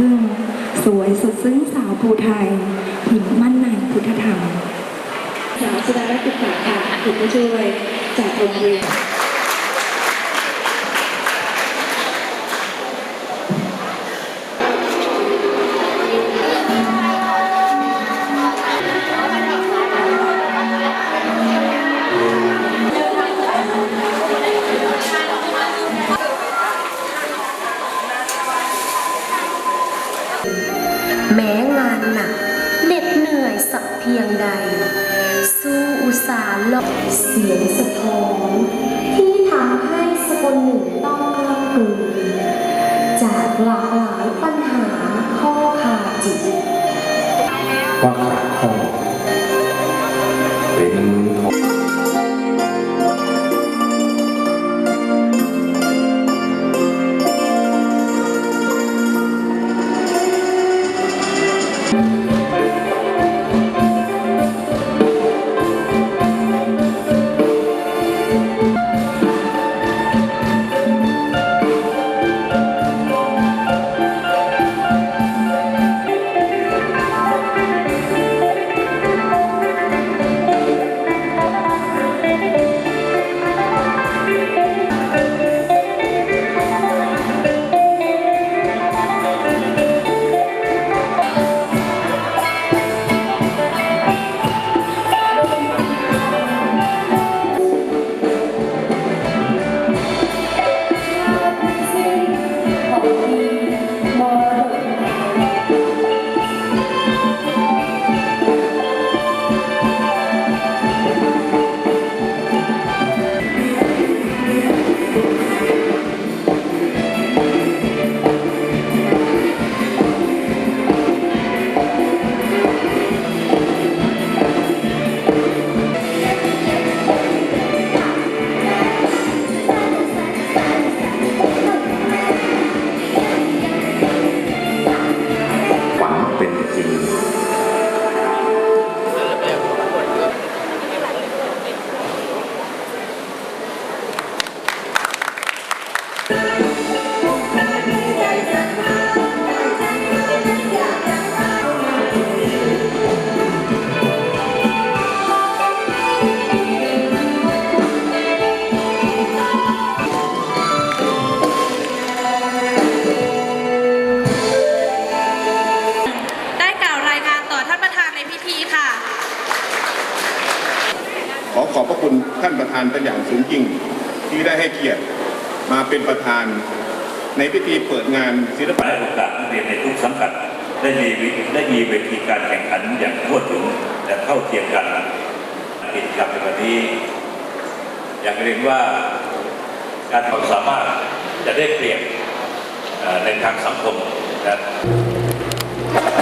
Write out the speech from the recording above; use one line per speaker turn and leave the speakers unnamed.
พึ่ง สวยสุดซึ้งสาวภูไทยหินมั่นในพุทธธรรม
สาวสุดารัตน์ตุกะค่ะถูกผู้ช่วยจากโรงเรียน
แม้งานหนักเหน็ดเหนื่อยสักเพียงใด สู้อุตสาห์ลบเสียงสะท้อนที่ทำให้สกลหนึ่งต้องกล้ำกลืนจากหลากหลายปัญหาข้อขาดจิต
ว่า ฝัน
ขอขอบพระคุณท่านประธานเป็นอย่างสูงยิ่งที่ได้ให้เกียรติ มาเป็นประธาน ในพิธีเปิดงานศิลปะ
โอกาสนักเรียนในทุกสังกัดได้มีได้มีเวทีการแข่งขันอย่างทั่วถึงและเท่าเทียมกันกิจกรรมในวันนี้ อยากเรียนว่าการความสามารถจะได้เปรียบในทางสังคมนะครับ